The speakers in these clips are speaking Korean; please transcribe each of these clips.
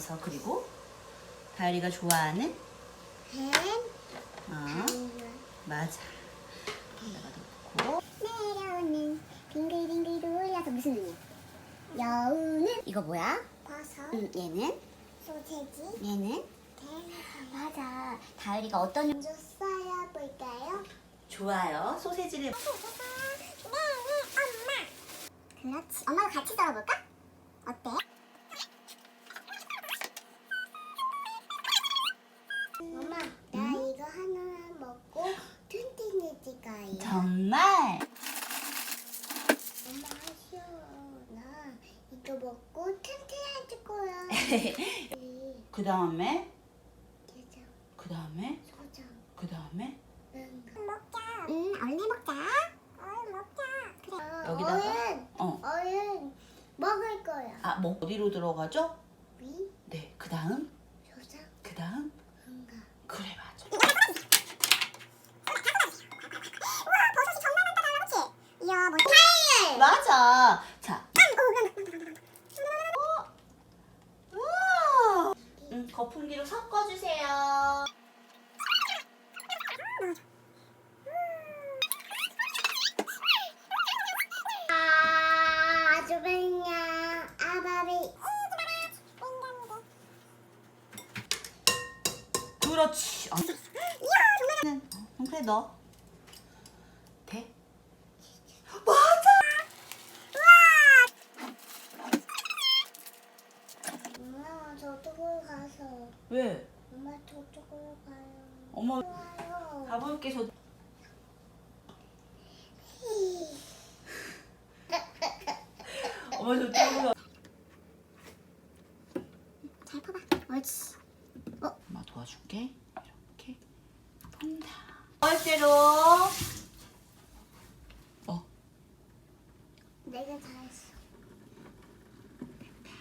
넣어서 그리고 다율이가 좋아하는 햄, 어. 맞아. 여기다가 넣고 내려오는 빙글빙글 돌려서 무슨 눈이야? 여우는 이거 뭐야? 버섯, 응, 얘는 소세지, 얘는 대 맞아. 다율이가 어떤 먼저 썰어볼까요? 좋아요. 소세지를 엄마. 그렇지. 엄마가 같이 썰어볼까? 어때? 이거 먹고 튼튼해질 거야. 이그 다음에 그 다음에 소장. 그 다음에 응. 먹자. 응, 얼른 먹자. 얼른 먹자. 그래. 여기다가? 얼른, 어. 얼른 먹을 거야. 아, 뭐 어디로 들어가죠? 위, 네. 그 다음 소장, 그 다음 응가. 그래 맞아. 우와, 버섯이 정말 많다, 할아버지. 이야, 뭐 타일. 맞아. 자. 우와. 음, 거품기로 섞어주세요. 아, 아주 많냐, 아바비. 그렇지. 어. 그래 넣어. 돼? 맞아. 엄마, 저쪽으로 가서. 왜? 엄마, 저쪽으로 가요. 좋아요. 가볼게 저. 어머 저쪽으로. 잘 퍼봐. 옳지. 엄마 도와줄게. 이렇게 푼다. 절대로. 어 내가 다 했어.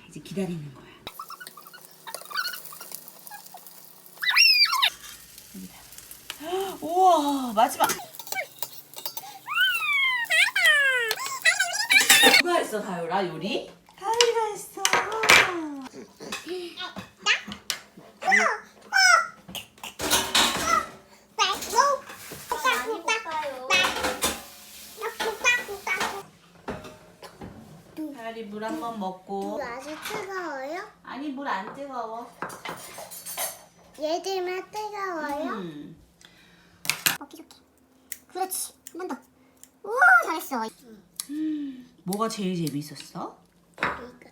이제 기다리는 거 마지막. 누가 했어 다율아 요리? 다율이가 했어. 다율이 물한 번 먹고. 물 아주 뜨거워요? 아니 물 안 뜨거워. 얘들만 뜨거워요? 음. 그렇지. 한 번 더. 우와 잘했어. 뭐가 제일 재밌었어? 이거.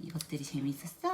이것들이 재밌었어?